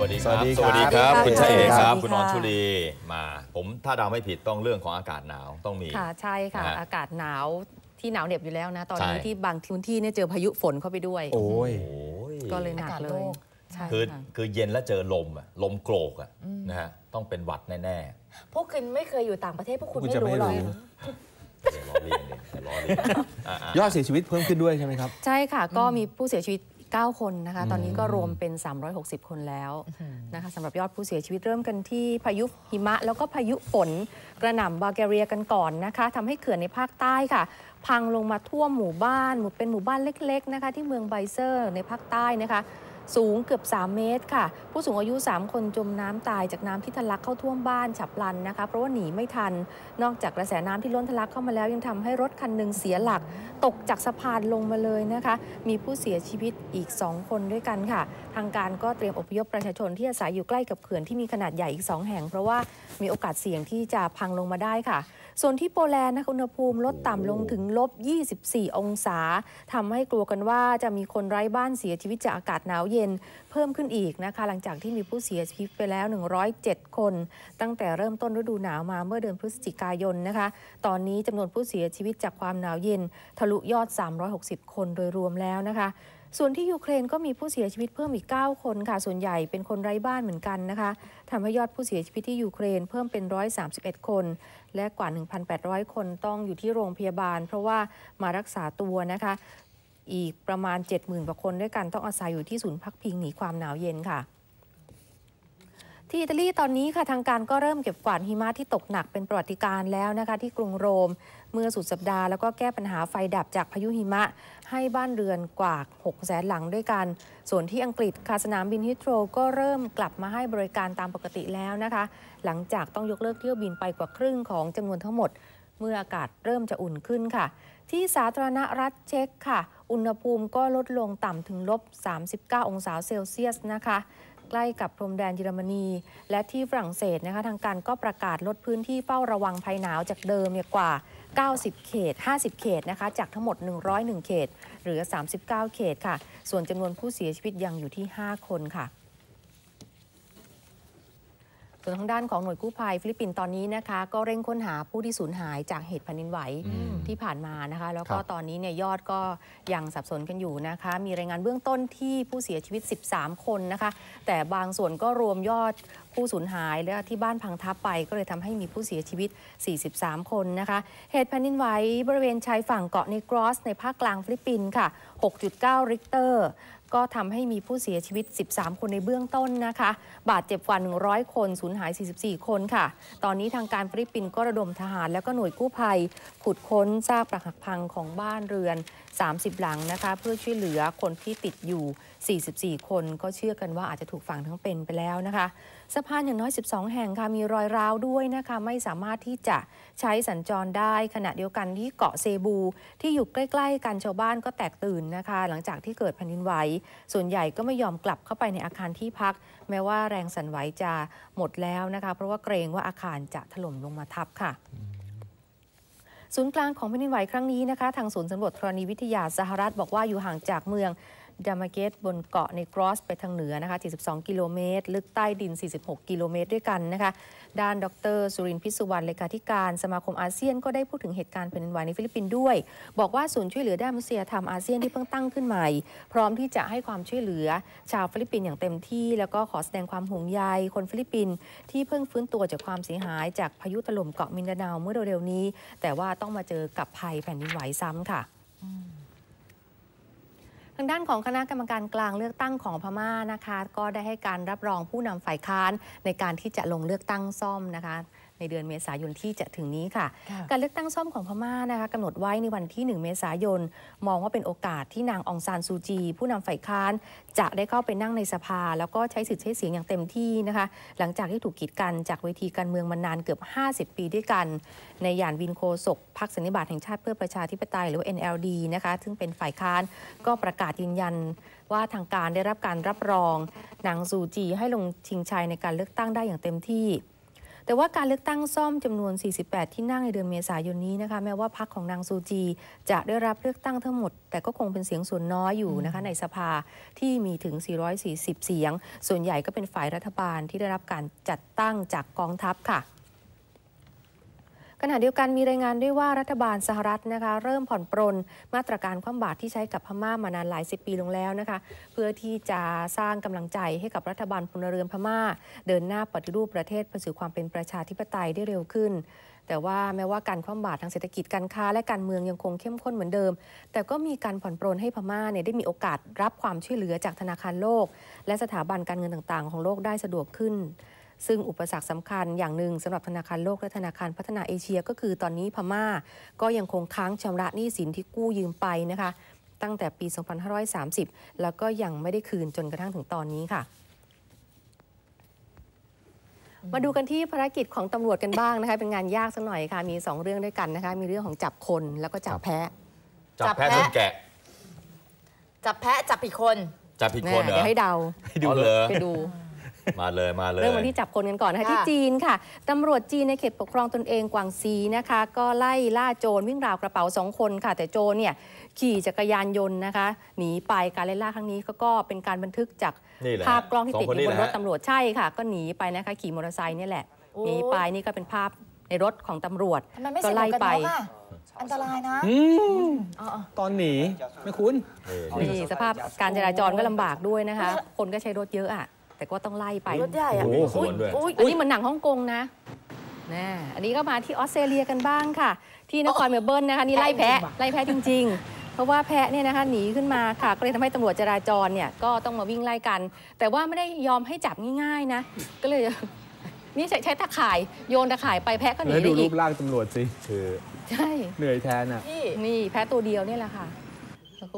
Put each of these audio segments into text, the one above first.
วัสดีคสวัรับสดีสวัสดีคครัรับบคุณชายเอกครับ สวัสดีค่ะคุณออนชุลีมา ผมถ้าเดาไม่ผิดต้องเรื่องของอากาศหนาวต้องมี ค่ะ ใช่ค่ะนะฮะอากาศหนาวที่หนาวเหน็บอยู่แล้วนะ ตอนนี้ใช่ที่บางพื้นที่เนี่ยเจอพายุฝนเข้าไปด้วย โอ้ยโอ้ยก็เลยหนักอากาศเลโลยกใช่คือค่ะคือเย็นแล้วเจอลมอะลมโกรกอะนะฮะต้องเป็นหวัดแน่พวกคุณไม่เคยอยู่ต่างประเทศพวกคุณคุณไม่จะรู้ไม่หรอกรู้ๆอย่าล้อเลียนเลยอย่าล้อเลียนอะๆยอดเสียชีวิตเพิ่มขึ้นด้วยใช่ไหมครับ ใช่ค่ะ ก็มีผู้เสียชีวิต 9 คนนะคะ ตอนนี้ก็รวมเป็น 360 คนแล้วนะคะสำหรับยอดผู้เสียชีวิตเริ่มกันที่พายุหิมะ แล้วก็พายุฝนกระหน่ำบัลแกเรียกันก่อนนะคะทำให้เขื่อนในภาคใต้ค่ะ พังลงมาท่วมหมู่บ้านหมู่เป็นหมู่บ้านเล็ก ๆ นะคะ ที่เมืองไบเซอร์ในภาคใต้นะคะ สูงเกือบ 3 เมตรค่ะ ผู้สูงอายุ 3 คนจมน้ำตายจากน้ำที่ทะลักเข้าท่วมบ้านฉับพลันนะคะ เพราะว่าหนีไม่ทัน นอกจากกระแสน้ำที่ล้นทะลักเข้ามาแล้วยังทำให้รถคันหนึ่งเสียหลัก ตกจากสะพานลงมาเลยนะคะ มีผู้เสียชีวิตอีก 2 คนด้วยกันค่ะ ทางการก็เตรียมอพยพประชาชนที่อาศัยอยู่ใกล้กับเขื่อนที่มีขนาดใหญ่อีก 2 แห่ง เพราะว่ามีโอกาสเสี่ยงที่จะพังลงมาได้ค่ะ ส่วนที่โปแลนด์นะคะอุณหภูมิลดต่ำลงถึงลบ 24 องศาทำให้กลัวกันว่าจะมีคนไร้บ้านเสียชีวิตจากอากาศหนาวเย็น เพิ่มขึ้นอีกนะคะ หลังจากที่มีผู้เสียชีวิตไปแล้ว 107 คน ตั้งแต่เริ่มต้นฤดูหนาวมาเมื่อเดือนพฤศจิกายนนะคะ ตอนนี้จำนวนผู้เสียชีวิตจากความหนาวเย็น ทะลุยอด 360 คนโดยรวมแล้วนะคะ ส่วนที่ยูเครนก็มีผู้เสียชีวิตเพิ่มอีก 9 คนค่ะ ส่วนใหญ่เป็นคนไร้บ้านเหมือนกันนะคะทำให้ยอดผู้เสียชีวิตที่ยูเครนเพิ่มเป็น 131 คน และกว่า 1,800 คนต้องอยู่ที่โรงพยาบาล เพราะว่ามารักษาตัวนะคะ อีกประมาณ 70,000กว่าคนด้วยกันต้องอาศัยอยู่ที่ศูนย์พักพิงหนีความหนาวเย็นค่ะ ที่อิตาลีตอนนี้ค่ะทางการก็เริ่มเก็บกวาดหิมะที่ตกหนักเป็นประวัติการแล้วนะคะ ที่กรุงโรม เมื่อสุดสัปดาห์แล้วก็แก้ปัญหาไฟดับจากพายุหิมะ ให้บ้านเรือนกว่า6แสนหลังด้วยกัน ส่วนที่อังกฤษค่ะสนามบินฮิตโตรก็เริ่มกลับมาให้บริการตามปกติแล้วนะคะ หลังจากต้องยกเลิกเที่ยวบินไปกว่าครึ่งของจำนวนทั้งหมด เมื่ออากาศเริ่มจะอุ่นขึ้นค่ะ ที่สาธารณรัฐเช็กค่ะ อุณหภูมิก็ลดลงต่ำถึงลบ 39 องศาเซลเซียสนะคะ ใกล้กับพรมแดนเยอรมนี และที่ฝรั่งเศสนะคะทางการก็ประกาศลดพื้นที่เฝ้าระวังภัยหนาวจากเดิมเนี่ยกว่า 90 เขต 50 เขตนะคะจากทั้งหมด 101 เขต เหลือ 39 เขตค่ะ ส่วนจำนวนผู้เสียชีวิตยังอยู่ที่ 5 คนค่ะ ส่วนทางด้านของหน่วยกู้ภัยฟิลิปปินส์ตอนนี้นะคะ ก็เร่งค้นหาผู้ที่สูญหายจากเหตุแผ่นดินไหวที่ผ่านมานะคะ แล้วก็ครับตอนนี้เนี่ยยอดก็ยังสับสนกันอยู่นะคะ มีรายงานเบื้องต้นที่ผู้เสียชีวิต 13 คนนะคะ แต่บางส่วนก็รวมยอดผู้สูญหายและที่บ้านพังทับไปก็เลยทำให้มีผู้เสียชีวิต 43 คนนะคะ เหตุแผ่นดินไหวบริเวณชายฝั่งเกาะเนกรอสในภาคกลางฟิลิปปินส์ค่ะ 6.9 ริกเตอร์ ก็ทำให้มีผู้เสียชีวิต 13 คนในเบื้องต้นนะคะ บาดเจ็บกว่า 100 คนสูญหาย 44 คนค่ะ ตอนนี้ทางการฟิลิปปินส์ก็ระดมทหารแล้วก็หน่วยกู้ภัย ขุดค้นซากปรักหักพังของบ้านเรือน 30 หลังนะคะ เพื่อช่วยเหลือคนที่ติดอยู่ 44 คน ก็เชื่อกันว่าอาจจะถูกฝังทั้งเป็นไปแล้วนะคะ สะพานอย่างน้อย 12 แห่งค่ะมีรอยร้าวด้วยนะคะ ไม่สามารถที่จะใช้สัญจรได้ขณะเดียวกันที่เกาะเซบู ที่อยู่ใกล้ ๆ กันชาวบ้านก็แตกตื่นนะคะ หลังจากที่เกิดแผ่นดินไหวส่วนใหญ่ก็ไม่ยอมกลับเข้าไปในอาคารที่พัก แม้ว่าแรงสั่นไหวจะหมดแล้วนะคะ เพราะว่าเกรงว่าอาคารจะถล่มลงมาทับค่ะศูนย์กลางของแผ่นดินไหวครั้งนี้นะคะ ทางศูนย์สำรวจธรณีวิทยาสหรัฐบอกว่าอยู่ห่างจากเมือง ดามาเกตบนเกาะในกรอสไปทางเหนือนะคะ72กิโลเมตร ลึกใต้ดิน 46 กิโลเมตรด้วยกันนะคะ ด้านดร สุรินทร์พิสุวรรณเลขาธิการสมาคมอาเซียนก็ได้พูดถึงเหตุการณ์แผ่นดินไหวในฟิลิปปินส์ด้วย บอกว่าศูนย์ช่วยเหลือด้านมนุษยธรรมอาเซียนที่เพิ่งตั้งขึ้นใหม่ พร้อมที่จะให้ความช่วยเหลือ ชาวฟิลิปปินส์อย่างเต็มที่ แล้วก็ขอแสดงความห่วงใยคนฟิลิปปินส์ที่เพิ่งฟื้นตัวจากความเสียหาย จากพายุถล่มเกาะมินดาเนาเมื่อเร็วๆนี้ แต่ว่าต้องมาเจอกับภัยแผ่นดินไหวซ้ำค่ะ ทางด้านของคณะกรรมการกลางเลือกตั้งของพม่านะคะ ก็ได้ให้การรับรองผู้นำฝ่ายค้านในการที่จะลงเลือกตั้งซ่อมนะคะ ในเดือนเมษายนที่จะถึงนี้ค่ะค่ะ การเลือกตั้งซ่อมของพม่านะคะกำหนดไว้ในวันที่ 1 เมษายน มองว่าเป็นโอกาสที่นางองซานซูจี ผู้นำฝ่ายค้าน จะได้เข้าไปนั่งในสภา แล้วก็ใช้สิทธิ์ใช้เสียงอย่างเต็มที่นะคะ หลังจากที่ถูกกีดกันจากเวทีการเมืองมานานเกือบ 50 ปีด้วยกัน ในยานวินโคศกพรรคสันนิบาตแห่งชาติเพื่อประชาธิปไตยหรือว่า NLD นะคะซึ่งเป็นฝ่ายค้านก็ประกาศยืนยันว่าทางการได้รับการรับรองนางซูจีให้ลงชิงชัยในการเลือกตั้งได้อย่างเต็มที่ แต่ว่าการเลือกตั้งซ่อมจำนวน 48 ที่นั่งในเดือนเมษายนนี้นะคะแม้ว่าพรรคของนางซูจี จะได้รับเลือกตั้งทั้งหมด แต่ก็คงเป็นเสียงส่วนน้อยอยู่นะคะในสภาที่มีถึง 440 เสียง ส่วนใหญ่ก็เป็นฝ่ายรัฐบาลที่ได้รับการจัดตั้งจากกองทัพค่ะ ขณะเดียวกันมีรายงานด้วยว่ารัฐบาลสหรัฐนะคะเริ่มผ่อนปรนมาตรการคว่ำบาตรที่ใช้กับพม่ามานานหลายสิบปีลงแล้วนะคะ เพื่อที่จะสร้างกำลังใจให้กับรัฐบาลพลเรือนพม่า เดินหน้าปฏิรูปประเทศไปสู่ความเป็นประชาธิปไตยได้เร็วขึ้นแต่ว่าแม้ว่าการคว่ำบาตรทางเศรษฐกิจการค้าและการเมืองยังคงเข้มข้นเหมือนเดิม แต่ก็มีการผ่อนปรนให้พม่าเนี่ยได้มีโอกาสรับความช่วยเหลือจากธนาคารโลก และสถาบันการเงินต่างๆ ของโลกได้สะดวกขึ้น ซึ่งอุปสรรคสำคัญอย่างหนึ่งสำหรับธนาคารโลกและธนาคารพัฒนาเอเชีย ก็คือตอนนี้พม่า ก็ยังคงค้างชำระหนี้สินที่กู้ยืมไปนะคะ ตั้งแต่ปี 2530 แล้วก็ยังไม่ได้คืนจนกระทั่งถึงตอนนี้ค่ะมาดูกันที่ภารกิจของตำรวจกันบ้างนะคะ เป็นงานยากสักหน่อยค่ะ มี 2 เรื่องด้วยกันนะคะ มีเรื่องของจับคนแล้วก็จับแพะ จับจับแพะแพะชนแกะ จับแพะจับผิดคน จับผิดแน่คนเหรอเดี๋ยวให้เดาให้ดูเลยไปดู มาเลยมาเลยเริ่มวันที่จับคนกันก่อนนะคะค่ะที่จีนค่ะตำรวจจีนในเขตปกครองตนเองกวางซีนะคะ ก็ไล่ล่าโจรวิ่งราวกระเป๋าสองคนค่ะ แต่โจรเนี่ยขี่จักรยานยนต์นะคะ หนีไปการไล่ล่าครั้งนี้ก็ก็เป็นการบันทึกจากนี่แหละภาพกล้องที่ติดสองคนอยู่บนี่นแหรละถตำรวจใช่ค่ะ ก็หนีไปนะคะขี่มอเตอร์ไซค์เนี่ยแหละโอ้หนีไปนี่ก็เป็นภาพในรถของตำรวจทำไมไม่ก็ใส่หมไล่วกกันไปน็อกอะอันตรายนะอืมอ๋อตอนหนีไม่คุ้นนี่นี่สภาพการจราจรก็ลำบากด้วยนะคะ คนก็ใช้รถเยอะอะ แต่ก็ต้องไล่ไปรถใหญ่อะโอ้โหอุ๊ยขบวนด้วย อุ๊ยอันนี้เหมือนหนังฮ่องกงนะนะอันนี้ก็มาที่ออสเตรเลียกันบ้างค่ะ ที่นครเมลเบิร์นนะคะนี่ไล่แพะแพะจริงๆว่ะไล่แพะจริง ๆ เพราะว่าแพะเนี่ยนะคะหนีขึ้นมาค่ะ ก็เลยทำให้ตำรวจจราจรเนี่ยก็ต้องมาวิ่งไล่กัน แต่ว่าไม่ได้ยอมให้จับง่ายๆนะ ก็เลยนี่ใช้ใช้ตะข่ายโยนตะข่ายไปแพะก็หนีแล้วดูได้รูอีกปร่างตำรวจสิคือ ใช่ เหนื่อยแทนอะ พี่ นี่แพะตัวเดียวเนี่ยแหละค่ะแล้ว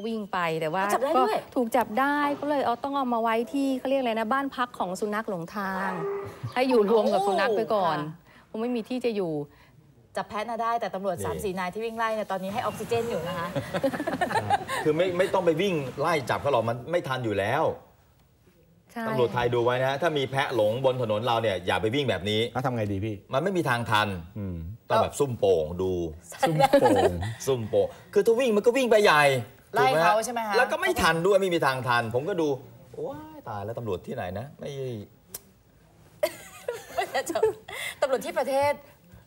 ก็วิ่งไปแต่ว่าจับได้ก็ด้วยถูกจับได้ก็เลยเอาต้องเอามาไว้ที่เขาเรียกอะไรนะบ้านพักของสุนัขหลงทาง ให้อยู่รวมกับสุนัขไปก่อนคงไม่มีที่จะอยู่จับแพะน่ะได้แต่ตำรวจนี่สามสี่นายที่วิ่งไล่เนี่ยตอนนี้ให้ออกซิเจนอยู่นะคะ คือไม่ไม่ต้องไปวิ่งไล่จับเขาหรอกมันไม่ทันอยู่แล้วใช่ตำรวจไทยดูไว้นะ ถ้ามีแพะหลงบนถนนเราเนี่ยอย่าไปวิ่งแบบนี้แล้วทำไงดีพี่ มันไม่มีทางทันอืมต้องแบบซุ่มโป่งดู ซุ่มโป่งซุ่มโป่งคือถ้าวิ่งมันก็วิ่งไปใหญ่ ไล่ถูกฮะเขาใช่ไหมคะแล้วก็ไม่ทันด้วยไม่มีทางทัน ผมก็ดูว้ายตายแล้วตำรวจที่ไหนนะ ไม่ตำรวจที่ประเทศ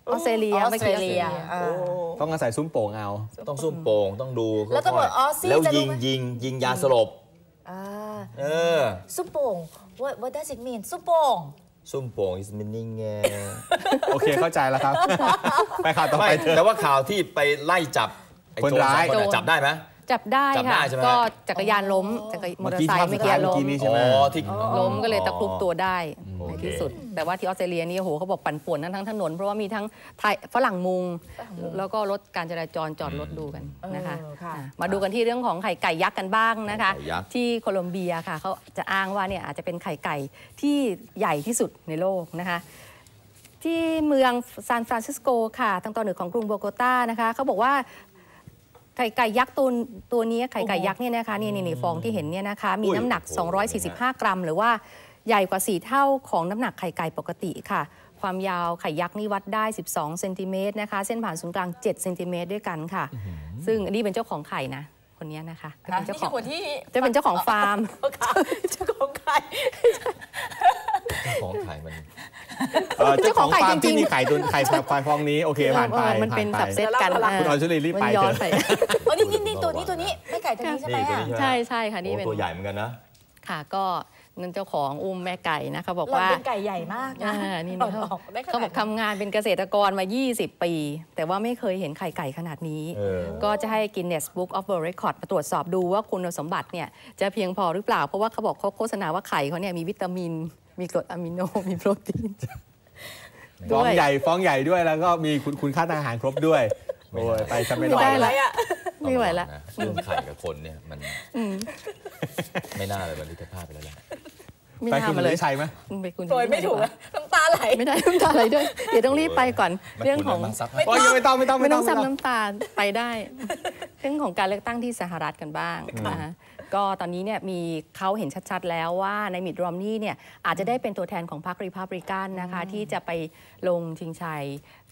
ออสเตรเลียออไม่สเกี่เตรยวเลียอ่าโอ้ต้องอาศัยซุ้มโป่งเอา ต้องซุ่มโป่งต้องดูแล้วตำรวจค่ยๆออสซี่แล้วจะรู้ยิงไหมยิงยิงยาสลบอ่าเออซุปโป่ง what what does it mean ซุปโป่งซุ่มโป่ง is meaning ไงโอเคเข้าใจแล้วครับ ไปข่าวต่อไม่ไปเถแต่อะว่าข่าวที่ไปไล่จับไอ้คนโจรร้าสอยงคนน่ะจับได้ไหม จับได้จับได้ค่ะ ใช่ไหม ก็จักรยานล้มจักรมอเตอร์ไซค์เมื่ไม่อกี้เกี่ยวภาพสุดท้ายล้เมื่มอกี้นี้ใช่ไหม อ๋อที่ ล้มก็เลยตะครุบตัวได้โอในเคที่สุด แต่ว่าที่ออสเตรเลียนี่โอ้โหเขาบอกปั่นป่วนทั้งทั้งถนน เพราะว่ามีทั้งไทยฝรั่งมุง แล้วก็รถการจราจรจอดรถดูกันนะคะเออค่ะ อะมาดูกันที่เรื่องของไข่ไก่ยักษ์กันบ้างนะคะ ไข่ยักษ์ ที่โคลอมเบียค่ะเขาจะอ้างว่าเนี่ยอาจจะเป็นไข่ไก่ที่ใหญ่ที่สุดในโลกนะคะ ที่เมืองซานฟรานซิสโกค่ะ ทางตอนเหนือของกรุงโบโกตานะคะเขาบอกว่า ไข่ไก่ยักษ์ตัวตัวนี้ไข่ไก่ยักษ์เนี่ยนะคะนี่นี่นี่ฟองที่เห็นเนี่ยนะคะ มีอุ้ยน้ำหนักโอ้โห245 กรัม หรือว่าใหญ่กว่า 4 เท่าของน้ำหนักไข่ไก่ปกติค่ะ ความยาวไข่ยักษ์นี่วัดได้ 12เซนติเมตรนะคะ เส้นผ่านศูนย์กลาง 7เซนติเมตรด้วยกันค่ะ ซึ่งอันนี้เป็นเจ้าของไข่นะคนนี้นะคะจะเป็นเจ้าของคนที่จะเป็นเจ้าของฟาร์มเจ้าของไข่ของไข่มัน เอ่อเจ้าของเจ้าของไข่ฟาร์มจริที่งๆมีไข่ตัวไข่ควายฟองนี้โอเคผ่านไปเออมันเป็นผ่าสับเซตกันเดี๋ยวเราคุณออยชุลีรีบมัไปนย้อนเถไปอะอ๋อนี่นี่นี่ตัวนี้ตัวนี้ไม่ไก่ตัวนี้ใช่ไหมนี่ตัวอะนี้ใช่ใช่ค่ะนี่โอ้เป็นตัวใหญ่เหมือนกันนะค่ะก็นั่นเจ้าของอุ้มแม่ไก่นะเขาบอกหล่อนว่าเป็นไก่ใหญ่มากนะอ่านี่หล่นี่อนเขาออกได้ขเขานาบดอกทำงานเป็นเกษตรกรมา 20 ปี แต่ว่าไม่เคยเห็นไข่ไก่ขนาดนี้เออก็จะให้ Guinness Book of World Record มาตรวจสอบดูว่าคุณสมบัติเนี่ยจะเพียงพอหรือเปล่า เพราะว่าเขาบอกเขาโฆษณาว่าไข่เขาเนี่ยมีวิตามิน มีกรดอะมิโน มีโปรตีนฟองด้วยใหญ่ฟองใหญ่ด้วยแล้วก็มีคุณคุณค่าทางอาหารครบด้วยไม่โอ้ได้ยไปจะไม่ไม่รอได้ดละอะไม่ไหวละต้องบอกนะเรื่องไข่กับคนเนี่ยมันไม่น่าเลยบันทึกภาพไปแล้วแหละไม่ไปน่าคุณมาเลยได้ใช้ไหมไปคุณโดยไม่ถูกอะน้ำตาไหลไม่ได้น้ำตาไหลด้วยเดี๋ยวต้องรีบไปก่อนมันเรื่องของคุณามาซักโอ้ยยังไม่ต้องไม่ต้องไม่ไม่ต้ต้อองงซ้ำน้ำตาไปได้ เรื่องของการเลือกตั้งที่สหรัฐกันบ้างนะคะ ก็ตอนนี้เนี่ยมีเขาเห็นชัดๆ แล้วว่าในมิดรอมนี่เนี่ยอาจจะได้เป็นตัวแทนของพรรครีพับริกันนะคะที่จะไปลงชิงชัย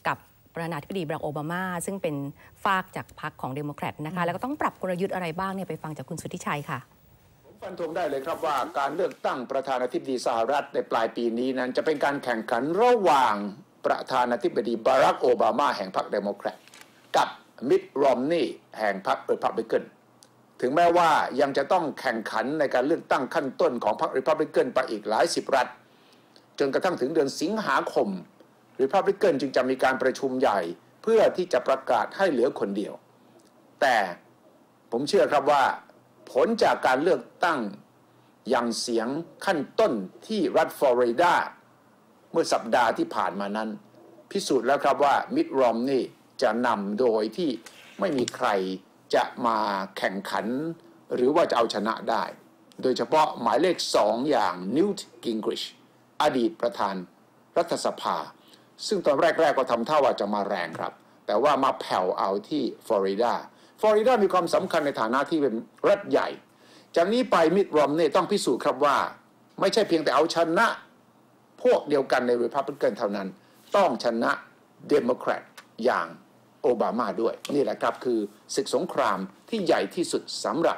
กับประธานาธิบดีบารักโอบามา ซึ่งเป็นฝากจากพรรคของเดโมแครตนะคะ แล้วก็ต้องปรับกลยุทธ์อะไรบ้างเนี่ยไปฟังจากคุณสุทธิชัยค่ะผมฟันธงได้เลยครับว่าการเลือกตั้งประธานาธิบดีสหรัฐในปลายปีนี้นั้นจะเป็นการแข่งขันระหว่างประธานาธิบดีบารักโอบามาแห่งพรรคเดโมแครตกับมิตรอมนีแห่งพรรครีพับลิกัน ถึงแม้ว่ายังจะต้องแข่งขันในการเลือกตั้งขั้นต้นของพรรครีพับลิกันไปอีกหลายสิบรัฐ จนกระทั่งถึงเดือนสิงหาคมรีพับลิกันจึงจะมีการประชุมใหญ่ เพื่อที่จะประกาศให้เหลือคนเดียว แต่ผมเชื่อครับว่า ผลจากการเลือกตั้งอย่างเสียงขั้นต้นที่รัฐฟลอริดาเมื่อสัปดาห์ที่ผ่านมานั้น พิสูจน์แล้วครับว่ามิดรอมนี่จะนำโดยที่ไม่มีใคร จะมาแข่งขัน หรือว่าจะเอาชนะได้ โดยเฉพาะหมายเลขสองอย่างนิวต์กิงกริชอดีตประธานรัฐสภา ซึ่งตอนแรกๆก็ทำท่าว่าจะมาแรงครับ แต่ว่ามาแผ่วเอาที่ฟลอริดาฟลอริดามีความสำคัญในฐานะที่เป็นรัฐใหญ่ จากนี้ไปมิดรอมเน่ต้องพิสูจน์ครับว่า ไม่ใช่เพียงแต่เอาชนะ พวกเดียวกันในรีพับลิกันเท่านั้น ต้องชนะเดโมแครตอย่าง โอบามาด้วย นี่แหละครับคือศึกสงครามที่ใหญ่ที่สุดสำหรับ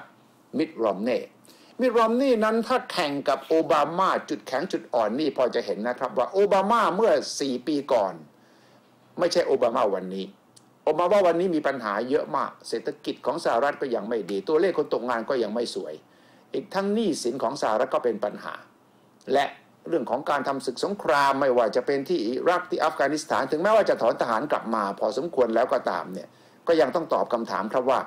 มิดรอมเน่มิดรอมนี่นั้นถ้าแข่งกับโอบามาจุดแข็งจุดอ่อนนี่พอจะเห็นนะครับว่าโอบามาเมื่อ 4 ปีก่อน ไม่ใช่โอบามาวันนี้ โอบามาวันนี้มีปัญหาเยอะมาก เศรษฐกิจของสหรัฐก็ยังไม่ดี ตัวเลขคนตกงานก็ยังไม่สวย อีกทั้งหนี้สินของสหรัฐก็เป็นปัญหา และ เรื่องของการทำศึกสงครามไม่ว่าจะเป็นที่อิรักที่อัฟกานิสถาน ถึงแม้ว่าจะถอนทหารกลับมา พอสมควรแล้วก็ตามเนี่ยก็ยังต้องตอบคำถามครับว่า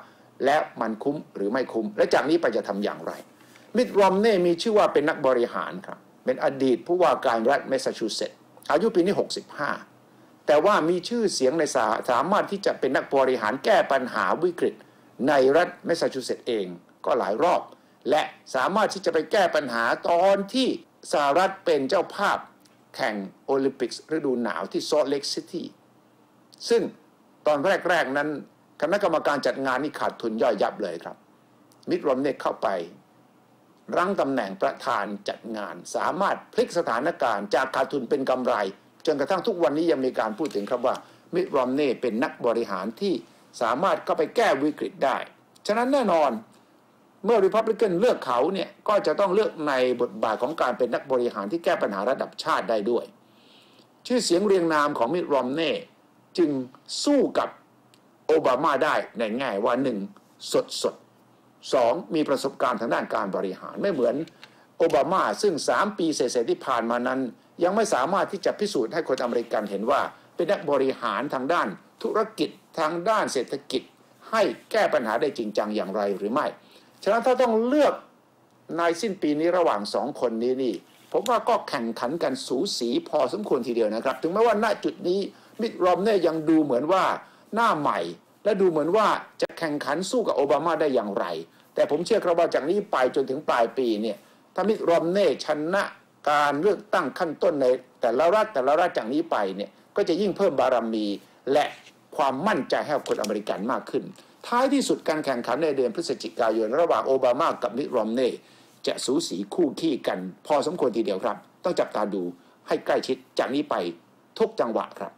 และมันคุ้มหรือไม่คุ้ม และจากนี้ไปจะทำอย่างไรมิดรอมเน่มีชื่อว่าเป็นนักบริหารครับเป็นอดีตผู้ว่าการรัฐแมสซาชูเซตส์อายุปีนี้ 65 แต่ว่ามีชื่อเสียงในสาสามารถที่จะเป็นนักบริหารแก้ปัญหาวิกฤต ในรัฐแมสซาชูเซตส์เองก็หลายรอบ และสามารถที่จะไปแก้ปัญหาตอนที่ สหรัฐเป็นเจ้าภาพแข่งโอลิมปิกฤดูหนาวที่ซอลเลกซิตี้ซึ่งตอนแรก ๆ นั้นคณะกรรมการจัดงานนี่ขาดทุนย่อยยับเลยครับ มิดรอมเนกเข้าไป รั้งตำแหน่งประธานจัดงาน สามารถพลิกสถานการณ์จากขาดทุนเป็นกำไร จนกระทั่งทุกวันนี้ยังมีการพูดถึงครับว่ามิดรอมเน่เป็นนักบริหารที่สามารถเข้าไปแก้วิกฤตได้ ฉะนั้นแน่นอน เมื่อริพับลิกันเลือกเขาเนี่ยก็จะต้องเลือกในบทบาทของการเป็นนักบริหารที่แก้ปัญหาระดับชาติได้ด้วย ชื่อเสียงเรียงนามของมิดรอมเน่จึงสู้กับโอบามาได้ในแง่ว่าหนึ่งสดสดสองมีประสบการณ์ทางด้านการบริหารไม่เหมือนโอบามาซึ่ง 3 ปีเศษที่ผ่านมานั้น ยังไม่สามารถที่จะพิสูจน์ให้คนอเมริกันเห็นว่า เป็นนักบริหารทางด้านธุรกิจทางด้านเศรษฐกิจ ให้แก้ปัญหาได้จริงจังอย่างไรหรือไม่ ฉะนั้นถ้าต้องเลือกในสิ้นปีนี้ระหว่างสองคนนี้นี่ ผมว่าก็แข่งขันกันสูสีพอสมควรทีเดียวนะครับ ถึงแม้ว่าณจุดนี้มิดรอมเน่ยังดูเหมือนว่าหน้าใหม่ และดูเหมือนว่าจะแข่งขันสู้กับโอบามาได้อย่างไร แต่ผมเชื่อครับว่าจากนี้ไปจนถึงปลายปีเนี่ยถ้ามิดรอมเน่ชนะการเลือกตั้งขั้นต้นใน แต่ละรัฐแต่ละรัฐจากนี้ไปเนี่ยก็จะยิ่งเพิ่มบารมีและความมั่นใจให้กับคนอเมริกันมากขึ้น ท้ายที่สุดการแข่งขันในเดือนพฤศจิกายน ระหว่างโอบามากับมิดรอมเน่จะสูสีคู่ขี้กัน พอสมควรทีเดียวครับ ต้องจับตาดูให้ใกล้ชิดจากนี้ไปทุกจังหวะครับ